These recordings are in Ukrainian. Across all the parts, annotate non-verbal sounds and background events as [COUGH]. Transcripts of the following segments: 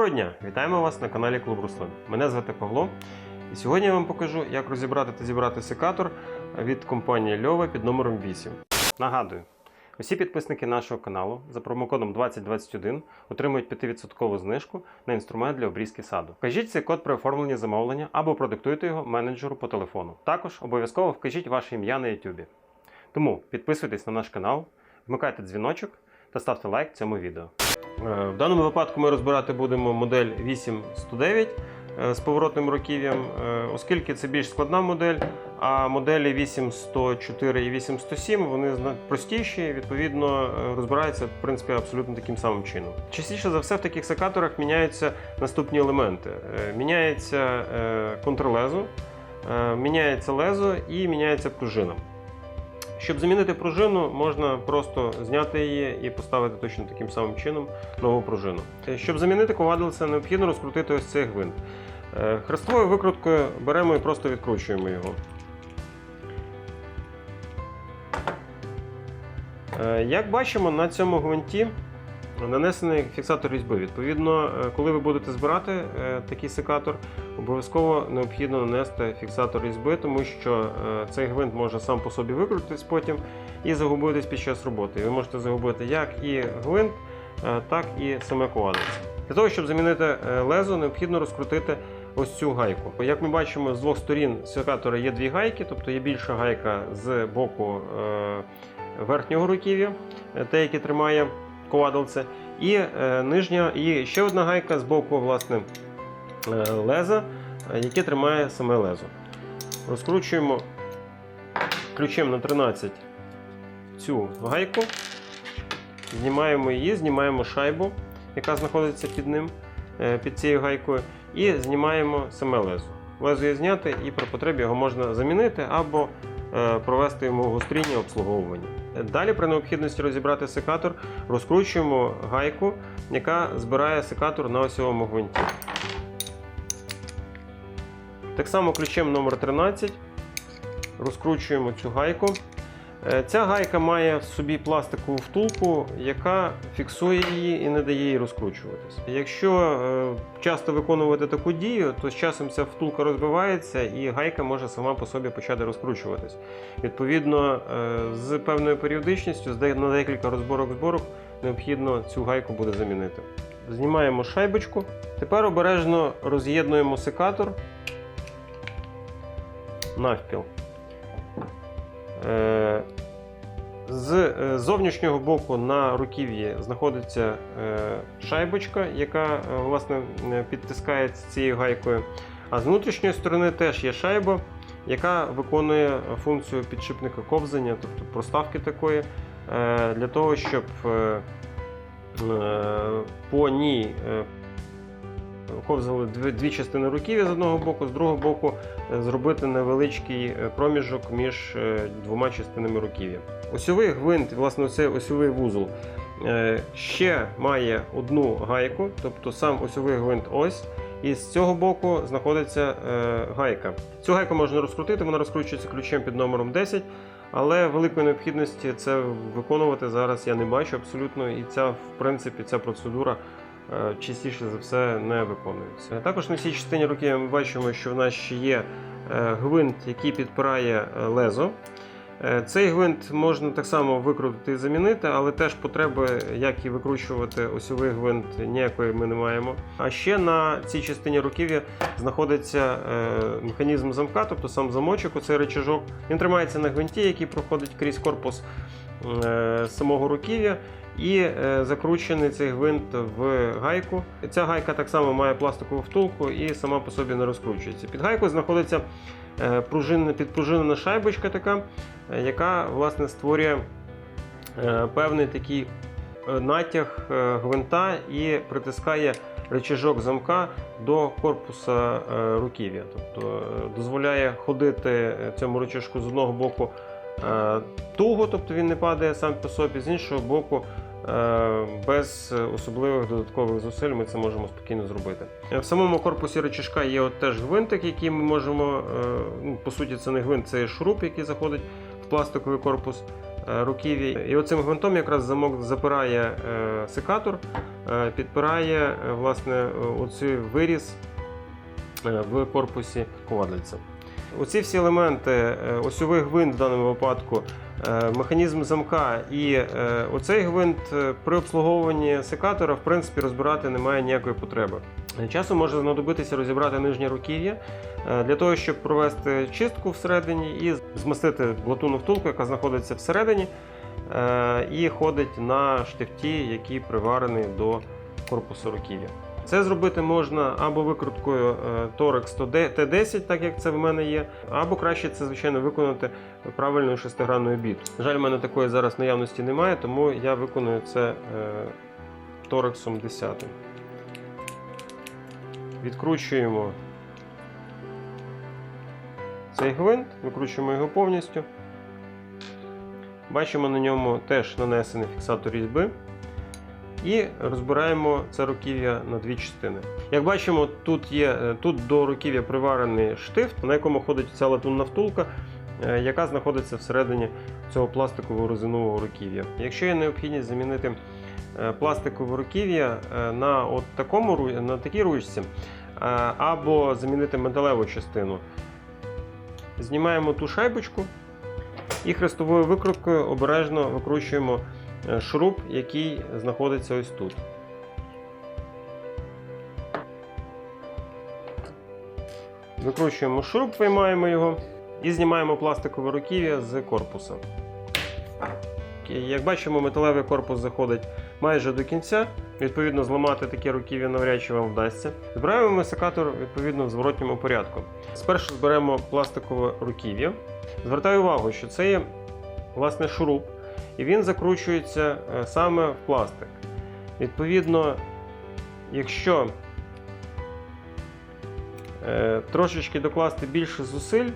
Доброго дня! Вітаємо вас на каналі Клуб Руслин. Мене звати Павло. І сьогодні я вам покажу, як розібрати та зібрати секатор від компанії Льова під номером 8. Нагадую, усі підписники нашого каналу за промокодом 2021 отримують 5% знижку на інструмент для обрізки саду. Вкажіть цей код при оформленні замовлення або продиктуйте його менеджеру по телефону. Також обов'язково вкажіть ваше ім'я на YouTube. Тому підписуйтесь на наш канал, вмикайте дзвіночок та ставте лайк цьому відео. Е, В даному випадку ми розбирати будемо модель 8109 е, з поворотним руків'ям, е, оскільки це більш складна модель, а моделі 8104 і 8107 вони простіші, відповідно розбираються в принципі абсолютно таким самим чином. Частіше за все в таких секаторах міняються наступні елементи: міняється контрлезо, міняється лезо і міняється пружина. Щоб замінити пружину, можна просто зняти її і поставити точно таким самим чином нову пружину. Е, Щоб замінити ковадлице, необхідно розкрутити ось цей гвинт. Е, Хрестовою викруткою беремо і просто відкручуємо його. Е, Як бачимо, на цьому гвинті нанесений фіксатор різьби. Відповідно, е, коли ви будете збирати е, такий секатор, обов'язково необхідно нанести фіксатор різьби, тому що е, цей гвинт може сам по собі викрутитись потім і загубитись під час роботи. Ви можете загубити як і гвинт, так і саме ковадице. Для того, щоб замінити лезо, необхідно розкрутити ось цю гайку. Як ми бачимо, з двох сторін секатора є дві гайки, тобто є більша гайка з боку верхнього руків'я, те, яке тримає ковадилце, і е, нижня, і ще одна гайка з боку власне, е, леза, яке тримає саме лезо. Розкручуємо ключем на 13 цю гайку, знімаємо її, знімаємо шайбу, яка знаходиться під ним, е, під цією гайкою, і знімаємо саме лезо. Лезо є зняте і при потребі його можна замінити або провести йому гостріння обслуговування. Далі, при необхідності розібрати секатор, розкручуємо гайку, яка збирає секатор на осьовому гвинті. Так само ключем номер 13 розкручуємо цю гайку. Е, Ця гайка має в собі пластикову втулку, яка фіксує її і не дає їй розкручуватись. Якщо е, часто виконувати таку дію, то з часом ця втулка розбивається і гайка може сама по собі почати розкручуватись. Відповідно, е, з певною періодичністю, на декілька розборок зборок, необхідно цю гайку буде замінити. Знімаємо шайбочку. Тепер обережно роз'єднуємо секатор навпіл. Е, З е, зовнішнього боку на руків'ї знаходиться е, шайбочка, яка власне підтискається цією гайкою. А з внутрішньої сторони теж є шайба, яка виконує функцію підшипника ковзання, тобто проставки такої, для того, щоб по ній ковзали дві, частини руків'я з одного боку, з другого боку е, зробити невеличкий е, проміжок між е, двома частинами руків'я. Осьовий гвинт, власне, цей осьовий вузол ще має одну гайку, тобто сам осьовий гвинт ось. І з цього боку знаходиться гайка. Цю гайку можна розкрутити, вона розкручується ключем під номером 10, але великої необхідності це виконувати зараз я не бачу абсолютно. І ця, в принципі, ця процедура частіше за все не виконується. Також на цій частині руки ми бачимо, що в нас ще є е, гвинт, який підпирає е, лезо. Е, Цей гвинт можна так само викрутити і замінити, але теж потреби, як і викручувати осьовий гвинт, ніякої ми не маємо. А ще на цій частині руків'я знаходиться е, механізм замка, тобто сам замочок, оцей речажок. Він тримається на гвинті, який проходить крізь корпус е, самого руків'я. І е, закручений цей гвинт в гайку. Ця гайка так само має пластикову втулку і сама по собі не розкручується. Під гайкою знаходиться е, пружинна, підпружинена шайбочка, така, е, яка власне створює е, певний такий е, натяг е, гвинта і притискає рычажок замка до корпуса е, руків'я. Тобто е, дозволяє ходити е, цьому рычажку з одного боку е, туго, тобто він не падає сам по собі, з іншого боку. е, Без особливих додаткових зусиль ми це можемо спокійно зробити. Е, В самому корпусі рычажка є от теж гвинтик, який ми можемо, е, ну, по суті, це не гвинт, це шуруп, який заходить в пластиковий корпус е, руків'я. І оцим гвинтом якраз замок запирає е, секатор, е, підпирає е, власне е, оцей виріз е, в корпусі ковадельця. Оці всі елементи, е, осьовий гвинт в даному випадку, е, механізм замка і е, оцей гвинт при обслуговуванні секатора в принципі розбирати немає ніякої потреби. Часом може знадобитися розібрати нижнє руків'я для того, щоб провести чистку всередині і змастити блатуну втулку, яка знаходиться всередині, і ходить на штифті, який приварений до корпусу руків'я. Це зробити можна або викруткою е, Torex T10, так як це в мене є, або краще це, звичайно, виконати правильною шестигранною біт. Жаль, в мене такої зараз наявності немає, тому я виконую це е, Торексом 10. Відкручуємо цей гвинт, викручуємо його повністю. Бачимо на ньому теж нанесений фіксатор різьби. І розбираємо це руків'я на дві частини. Як бачимо, тут є е, тут до руків'я приварений штифт, на якому ходить ця латунна втулка, е, яка знаходиться всередині цього пластикового резинового руків'я. Якщо є необхідність замінити е, пластикове руків'я на на такій ручці, або замінити металеву частину, знімаємо ту шайбочку і хрестовою викруткою обережно викручуємо шуруп, який знаходиться ось тут. Викручуємо шуруп, виймаємо його і знімаємо пластикове руків'я з корпуса. Як бачимо, металевий корпус заходить майже до кінця. Відповідно, зламати таке руків'я навряд чи вам вдасться. Збираємо секатор відповідно в зворотньому порядку. Спершу зберемо пластикове руків'я. Звертаю увагу, що це є власне шуруп, і він закручується е, саме в пластик. Відповідно, якщо е, трошечки докласти більше зусиль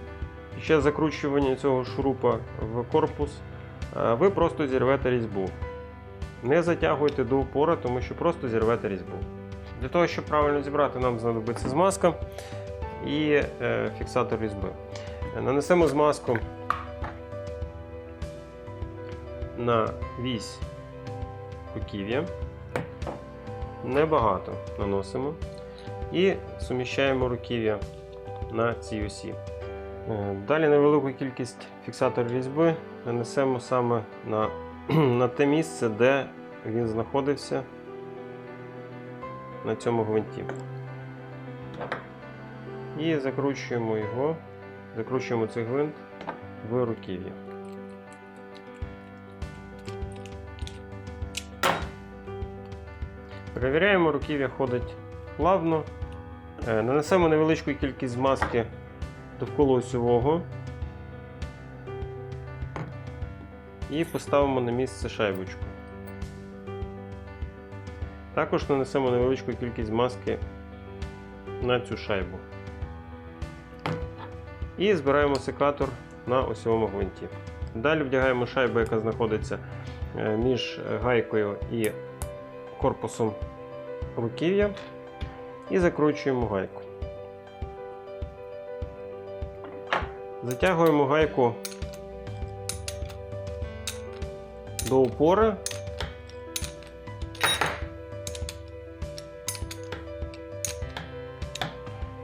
під час закручування цього шурупа в корпус, е, ви просто зірвете різьбу. Не затягуйте до упора, тому що просто зірвете різьбу. Для того, щоб правильно зібрати, нам знадобиться змазка і фіксатор різьби. Нанесемо змазку на вісь руків'я. Небагато наносимо. І суміщаємо руків'я на цій осі. Е, Далі невелику кількість фіксаторів різьби нанесемо саме на, [CLEARS THROAT] на те місце, де він знаходився на цьому гвинті. І закручуємо його, закручуємо цей гвинт в руків'я. Перевіряємо, руків'я ходить плавно. Е, Нанесемо невеличку кількість змазки довкола осьового і поставимо на місце шайбочку. Також нанесемо невеличку кількість маски на цю шайбу. І збираємо секатор на осьовому гвинті. Далі вдягаємо шайбу, яка знаходиться е, між гайкою і корпусом руків'я, і закручуємо гайку. Затягуємо гайку до упора.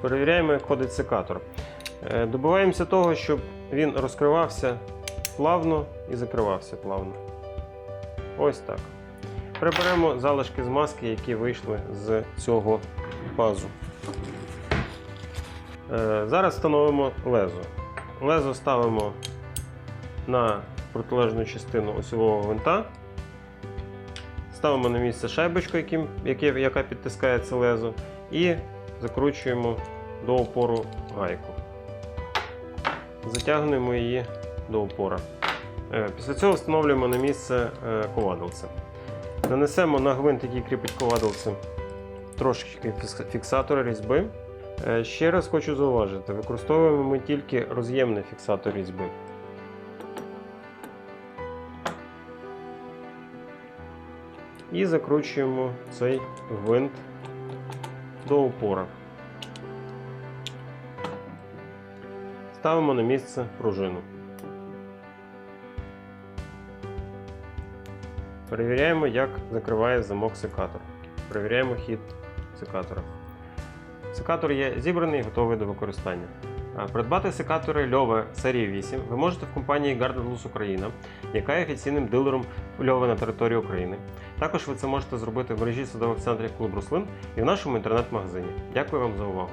Перевіряємо, як ходить секатор. Е, Добиваємося того, щоб він розкривався плавно і закривався плавно. Ось так. Приберемо залишки змазки, які вийшли з цього пазу. Е, Зараз встановимо лезо. Лезо ставимо на протилежну частину осьового гвинта. Ставимо на місце шайбочку, яким, яка підтискає це лезо, і закручуємо до опору гайку. Затягнемо її до опора. Е, Після цього встановлюємо на місце е, ковадилце. Нанесемо на гвинт, який кріпить ковадилце, трошечки фіксатора різьби. Е, Ще раз хочу зауважити, використовуємо ми тільки роз'ємний фіксатор різьби. І закручуємо цей гвинт до опора. Ставимо на місце пружину. Перевіряємо, як закриває замок секатор. Перевіряємо хід секатора. Секатор є зібраний і готовий до використання. Придбати секатори Льова серії 8 ви можете в компанії Garden Україна, яка є офіційним дилером Льова на території України. Також ви це можете зробити в мережі садових центрів Клуб Руслин і в нашому інтернет-магазині. Дякую вам за увагу.